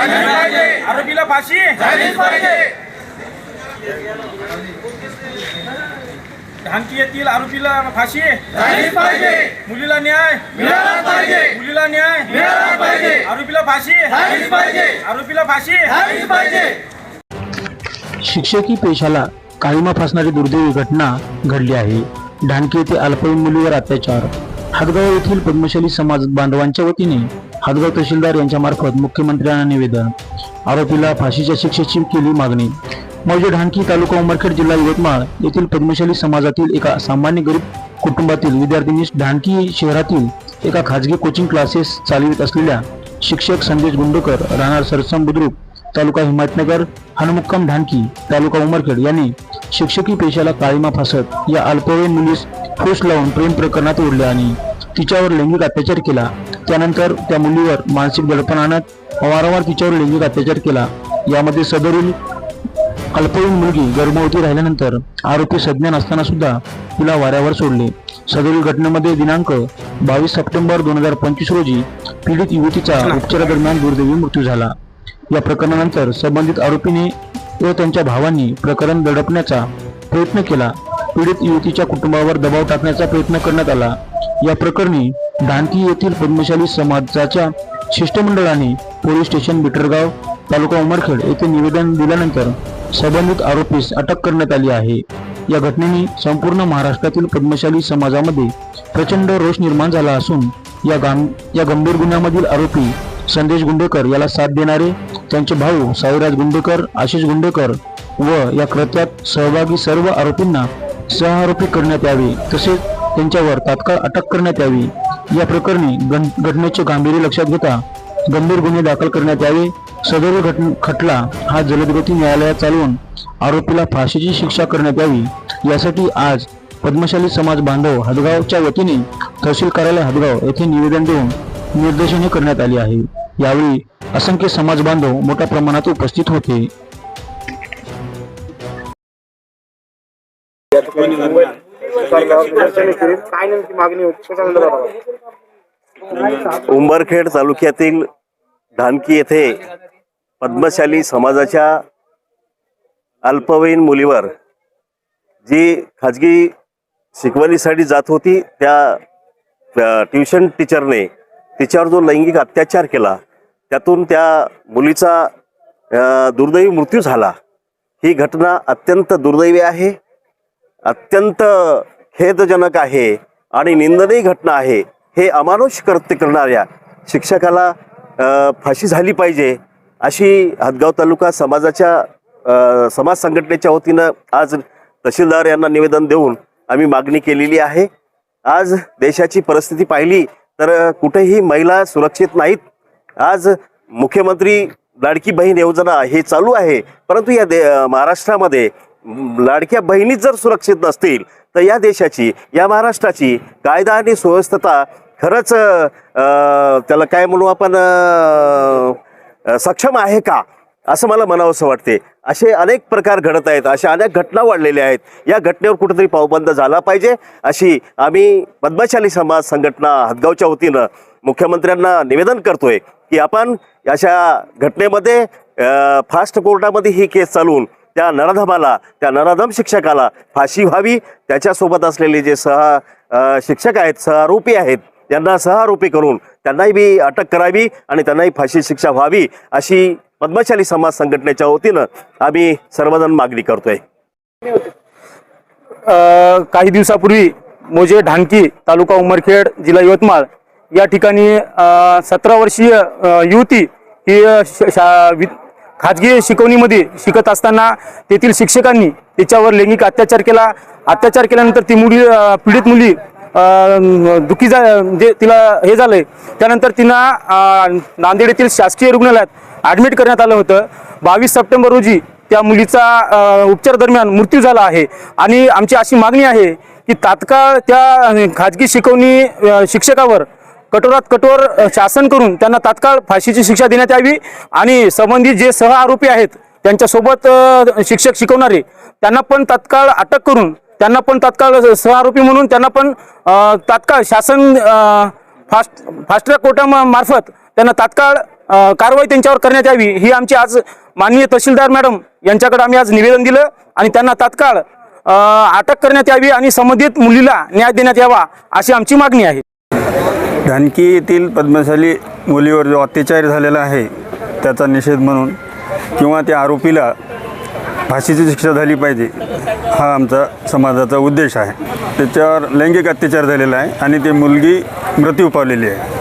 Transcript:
आरोपीला फाशी. धानकी येथील आरोपीला फाशी. मुलीला न्याय. मुलीला न्याय. आरोपीला फाशी. आरोपीला फाशी. शिक्षकी पेशाला काळीमा फासणारी दुर्दैवी घटना घडली आहे. ढानकी येथे अल्पवयीन मुलीवर अत्याचार. हातगाव येथील पद्मशाली समाज बांधवांच्या वतीने हातगाव तहसीलदार यांच्यामार्फत मुख्यमंत्र्यांना निवेदन. आरोपीला फाशीच्या शिक्षेची केली मागणी. मौजे ढानकी तालुका उमरखेड जिल्हा यवतमाळ येथील पद्मशाली समाजातील एका सामान्य गरीब कुटुंबातील विद्यार्थिनी ढानकी शहरातील एका खाजगी कोचिंग क्लासेस चालवित असलेल्या शिक्षक संदेश गुंडकर राहणार सरसम बुद्रुक तालुका हिमायतनगर हनुमुक्काम ढाणकी तालुका उमरखेड यांनी शिक्षकी पेशाला काळीमा फासत या अल्पवयीन मुलीस फूस लावून प्रेम प्रकरणात ओढले आणि तिच्यावर लैंगिक अत्याचार केला. त्यानंतर त्या मुलीवर मानसिक दडपण आणत वारंवार तिच्यावर लैंगिक अत्याचार केला. यामध्ये सदरील अल्पवयीन मुलगी गर्भवती राहिल्यानंतर आरोपी सज्ञान असताना सुद्धा तिला वाऱ्यावर सोडले. सदरील घटनेमध्ये दिनांक बावीस सप्टेंबर दोन हजार पंचवीस रोजी पीडित युवतीचा उपचारादरम्यान दुर्दैवी मृत्यू झाला. या प्रकरणानंतर संबंधित आरोपीने व त्यांच्या भावांनी प्रकरण दडपण्याचा प्रयत्न केला. पीडित युवतीच्या कुटुंबावर दबाव टाकण्याचा प्रयत्न करण्यात आला. या प्रकरणी ढानकी येथील पद्मशाली समाजाच्या शिष्टमंडळाने पोलीस स्टेशन बिटरगाव तालुका उमरखेड येथे निवेदन दिल्यानंतर संबंधित आरोपीस अटक करण्यात आली आहे. या घटनेने संपूर्ण महाराष्ट्रातील पद्मशाली समाजामध्ये प्रचंड रोष निर्माण झाला असून या गाम या गंभीर गुन्ह्यामधील आरोपी संदेश गुंडेकर याला साथ देणारे त्यांचे भाऊ साईराज गुंडेकर आशिष गुंडेकर व या कृत्यात सहभागी सर्व आरोपींना सहारोपी करण्यात यावे तसेच त्यांच्यावर तात्काळ अटक करण्यात यावी. या प्रकरणी घटनेचे गांभीर्य लक्षात घेता गंभीर गुन्हे दाखल करण्यात यावे. सदर खटला हा जलदगती न्यायालयात चालवून आरोपीला फाशीची शिक्षा करण्यात यावी. यासाठी आज पद्मशाली समाज बांधव हदगावच्या वतीने तहसील कार्यालय हदगाव येथे निवेदन देऊन निर्देशने करण्यात आली आहे. यावेळी असंख्य समाज बांधव मोठ्या प्रमाणात उपस्थित होते. काय नेमकी मागणी होती उंबरखेड तालुक्यातील धानकी येथे पद्मशाली समाजाच्या अल्पवयीन मुलीवर जी खाजगी शिकवणीसाठी जात होती त्या त्या ट्युशन टीचरने तिच्यावर जो लैंगिक अत्याचार केला त्यातून त्या मुलीचा अ, दुर्दैवी मृत्यू झाला. ही घटना अत्यंत दुर्दैवी आहे. अत्यंत खेदजनक आहे आणि निंदनीय घटना आहे हे अमानुष कृत्य करणाऱ्या शिक्षकाला फाशी झाली पाहिजे अशी हदगाव तालुका समाजाच्या समाज संघटनेच्या वतीनं आज तहसीलदार यांना निवेदन देऊन आम्ही मागणी केलेली आहे. आज देशाची परिस्थिती पाहिली तर कुठेही महिला सुरक्षित नाहीत. आज मुख्यमंत्री लाडकी बहीण योजना हे चालू आहे. परंतु या दे महाराष्ट्रामध्ये लाडक्या बहिणीच जर सुरक्षित नसतील तर या देशाची या महाराष्ट्राची कायदा आणि सुव्यवस्थता खरंच त्याला काय म्हणू आपण सक्षम आहे का? असं मला म्हणावंसं वाटते. असे अनेक प्रकार घडत आहेत अशा अनेक घटना वाढलेल्या आहेत. या घटनेवर कुठेतरी पावबंद झाला पाहिजे. अशी आम्ही पद्मशाली समाज संघटना हदगावच्या वतीनं मुख्यमंत्र्यांना निवेदन करतोय की आपण अशा घटनेमध्ये फास्ट कोर्टामध्ये ही केस चालवून त्या नराधमाला त्या नराधम शिक्षकाला फाशी व्हावी. त्याच्यासोबत असलेले जे सहा शिक्षक आहेत सहआरोपी आहेत त्यांना सहआरोपी करून त्यांनाही बी अटक करावी आणि त्यांनाही फाशी शिक्षा व्हावी अशी पद्मशाली समाज संघटनेच्या वतीनं आम्ही सर्वजण मागणी करतोय. काही दिवसापूर्वी मोजे ढांकी तालुका उमरखेड जिल्हा यवतमाळ या ठिकाणी सतरा वर्षीय युवती ही शा- वि- खाजगी शिकवणीमध्ये शिकत असताना तेथील शिक्षकांनी तिच्यावर लैंगिक अत्याचार केला. अत्याचार केल्यानंतर ती मुली पीडित मुली दुखी जा म्हणजे तिला हे झालंय. त्यानंतर तिला नांदेड येथील शासकीय रुग्णालयात ॲडमिट करण्यात आलं होतं. बावीस सप्टेंबर रोजी त्या मुलीचा उपचार दरम्यान मृत्यू झाला आहे. आणि आमची अशी मागणी आहे की तात्काळ त्या खाजगी शिकवणी शिक्षकावर कठोरात कठोर शासन करून त्यांना तात्काळ फाशीची शिक्षा देण्यात यावी आणि संबंधित जे सह आरोपी आहेत त्यांच्यासोबत शिक्षक शिकवणारे त्यांना पण तात्काळ अटक करून त्यांना पण तात्काळ सह आरोपी म्हणून त्यांना पण तात्काळ शासन फास्ट फास्ट ट्रॅक मार्फत त्यांना तात्काळ कारवाई त्यांच्यावर करण्यात यावी ही आमची आज माननीय तहसीलदार मॅडम यांच्याकडे आम्ही आज निवेदन दिलं आणि त्यांना तात्काळ अटक करण्यात यावी आणि संबंधित मुलीला न्याय देण्यात यावा अशी आमची मागणी आहे. धानकी येथील पद्मशाली मुलीवर जो अत्याचार झालेला आहे त्याचा निषेध म्हणून किंवा त्या आरोपीला फाशीची शिक्षा झाली पाहिजे हा आमचा समाजाचा उद्देश आहे. त्याच्यावर लैंगिक अत्याचार झालेला आहे आणि ती मुलगी मृत्यू पावलेली आहे.